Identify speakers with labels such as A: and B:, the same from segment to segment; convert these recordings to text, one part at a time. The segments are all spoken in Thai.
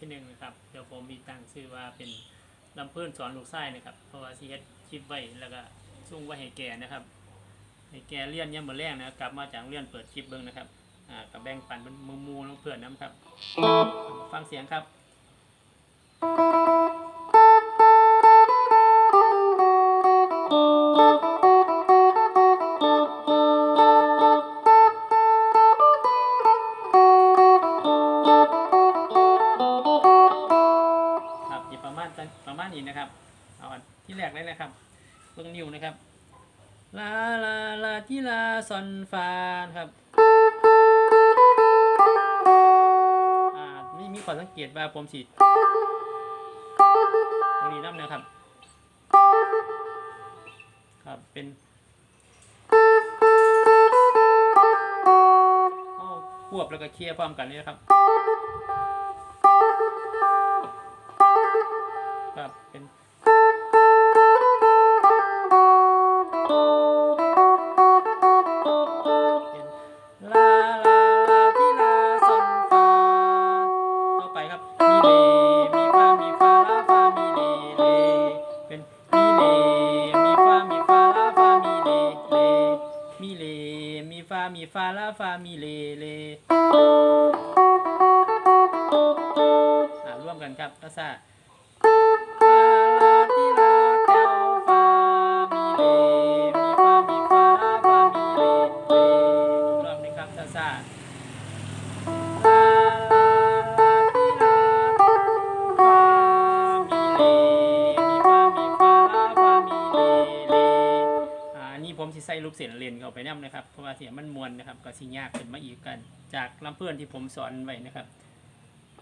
A: ที่หนึ่งนะครับ เดี๋ยวผมมีตั้งชื่อว่าเป็นลำเพื่อนสอนลูกไส้นะครับ เพราะว่าซีเฮ็ดคลิปไว้แล้วก็ส่งไว้ให้แกนะครับให้แกเรียนย่ำมือแรกนะครับกลับมาจากเรียนเปิดคลิปเบิ้งนะครับอ่ากับแบ่งปันเป็นมูมูน้องเพื่อนน้ำครับ ฟังเสียงครับครั ประมาณนี้นะครับ เอาที่แรกเลยนะครับเบิ้งนิ้วนะครับ ลาลาลาที่ลาซอนฟานครับอ่ามีมีข้อสังเกตว่าผมสิตรงนี้นับนะครับ ครับเป็นควบแล้วก็เคลียร์พร้อมกันเลยนะครับ เป็นลาลาลาที่ลาซอนฟาต่อไปครับ มีเลมีฟามีฟาลาฟามีเลเลเป็นมีเลมีฟามีฟาลาฟามีเลเลมีเลมีฟามีฟาลาฟามีเลเลอ่าร่วมกันครับทัศน์ฟ กเสียนเรียนเขาไปนํนะครับ เพราะว่าเสียงมันมวนนะครับ ก็สิยากขึ้นมาอีกกัน จากลำเพื่อนที่ผมสอนไว้นะครับ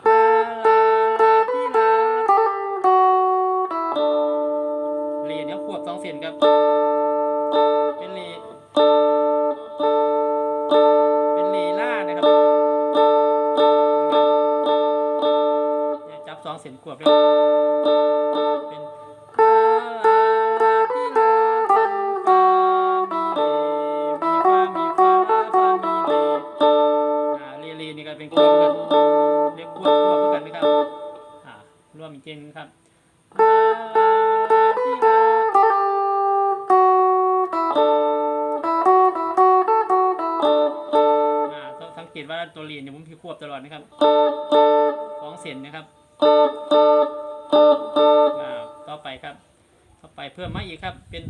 A: ฟาลาลาติลาเลนเนี่ยขวบสองเซนครับ เป็นเลเป็นเลล่านะครับนะครับจับสองเซนขวบแล้ว รวมอีกเจนครับลาลาลาติลาอ่าต้องสังเกตว่าตัวเรียนเนี่ยผมพี่ควบตลอดนะครับสองเส้นนะครับอ่าต่อไปครับ ต่อไปเพิ่มมาอีกครับเป็น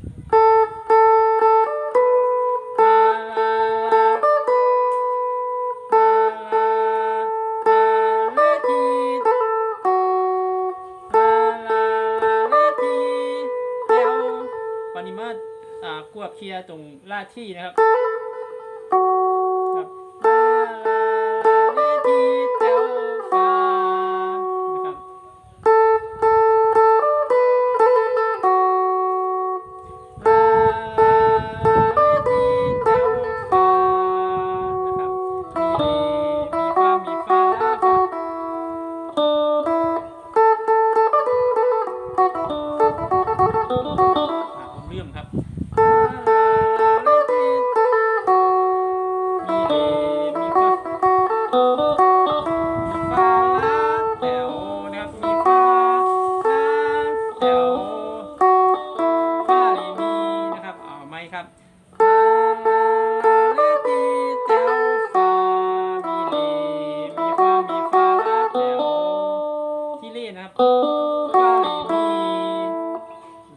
A: เคลียร์ตรงลาที่นะครับ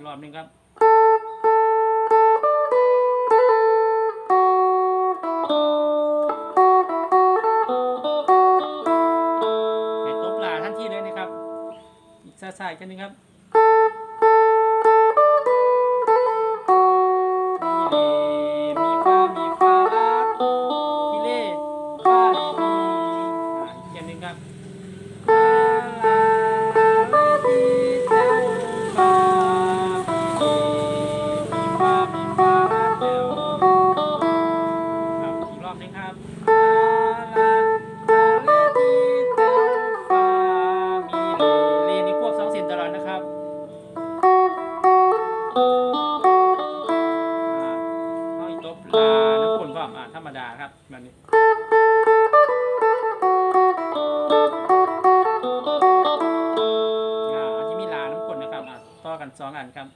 A: รอบหนึ่งครับ อีกซ่าๆอีกกันหนึงครับมีเลมีฟามีฟาลาทีเล่ฟาลีมีอ่าอีกกันนึงครับลาลาลาเลทีแถวฟามีเลมีฟามีฟาลาแถวครับอีกรอบนึงครับ อมอ่าธรรมดาครับแบบนี้อ่าอาจจะมีลาน้ำข้นนะครับอ่าต่อกันสองอันครับ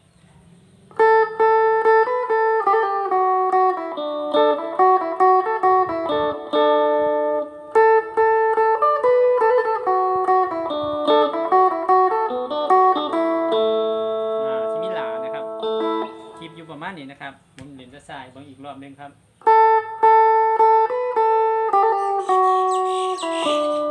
A: อ่าซิมิลานะครับคลิปอยู่ประมาณนี้นะครับ ผมเรียนจะใสายเบางอีกรอบหนึงครับ 啊。